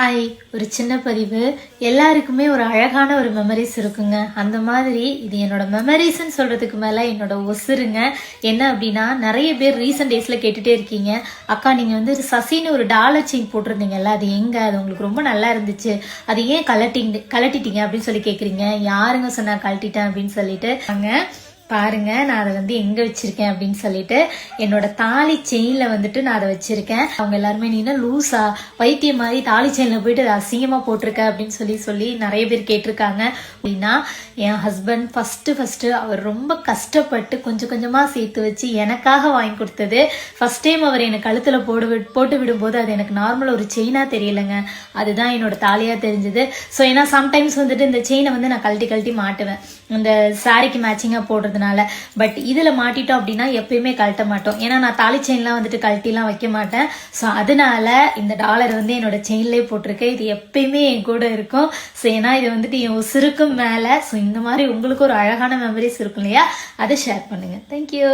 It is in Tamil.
ஹாய் ஒரு சின்ன பதிவு. எல்லாருக்குமே ஒரு அழகான ஒரு மெமரிஸ் இருக்குங்க. அந்த மாதிரி இது என்னோட மெமரிஸ்ன்னு சொல்கிறதுக்கு மேலே என்னோட ஒசுருங்க. என்ன அப்படின்னா நிறைய பேர் ரீசெண்ட் டேஸில் கேட்டுகிட்டே இருக்கீங்க. அக்கா நீங்கள் வந்து சசின்னு ஒரு டாலர் செயின் போட்டிருந்தீங்கல்ல அது எங்கே? அது உங்களுக்கு ரொம்ப நல்லா இருந்துச்சு. அது ஏன் கலட்டிங் கலட்டிட்டீங்க அப்படின்னு சொல்லி கேட்குறீங்க யாருங்க சொன்னா கழட்டிட்டேன் அப்படின்னு சொல்லிட்டு. அங்கே பாருங்க நான் அதை வந்து எங்க வச்சிருக்கேன் அப்படின்னு சொல்லிட்டு என்னோட தாலி செயின்ல வந்துட்டு நான் அதை வச்சிருக்கேன். அவங்க எல்லாருமே நீ லூஸா வைத்தியம் பைத்தியம் மாதிரி தாலி செயின்ல போயிட்டு அதை அசிங்கமா போட்டிருக்க? அப்படின்னு சொல்லி சொல்லி நிறைய பேர் கேட்டிருக்காங்க. அப்படின்னா என் ஹஸ்பண்ட் ஃபர்ஸ்ட் ஃபர்ஸ்ட் அவர் ரொம்ப கஷ்டப்பட்டு கொஞ்சம் கொஞ்சமா சேர்த்து வச்சு எனக்காக வாங்கி கொடுத்தது. ஃபர்ஸ்ட் டைம் அவர் எனக்கு கழுத்துல போடு விட்- போட்டு விடும்போது அது எனக்கு நார்மல் ஒரு செயினா தெரியலங்க. அதுதான் என்னோட தாலியா தெரிஞ்சது. ஸோ ஏன்னா சம்டைம்ஸ் வந்துட்டு இந்த செயினை வந்து நான் கழட்டி கழட்டி மாட்டுவேன். இந்த சாரிக்கு மேட்சிங்காக போடுறதுனால பட் இதில் மாட்டிட்டோம் அப்படின்னா எப்பயுமே கழட்ட மாட்டோம். ஏன்னா நான் தாலி செயின்லாம் வந்துட்டு கழட்டிலாம் வைக்க மாட்டேன். ஸோ அதனால இந்த டாலர் வந்து என்னோட செயின்லேயே போட்டிருக்கேன். இது எப்பயுமே என் கூட இருக்கும். ஸோ ஏன்னா இது வந்துட்டு என் உசுருக்கும் மேலே. ஸோ இந்த மாதிரி உங்களுக்கு ஒரு அழகான மெமரிஸ் இருக்கும் இல்லையா? அதை ஷேர் பண்ணுங்க. தேங்க்யூ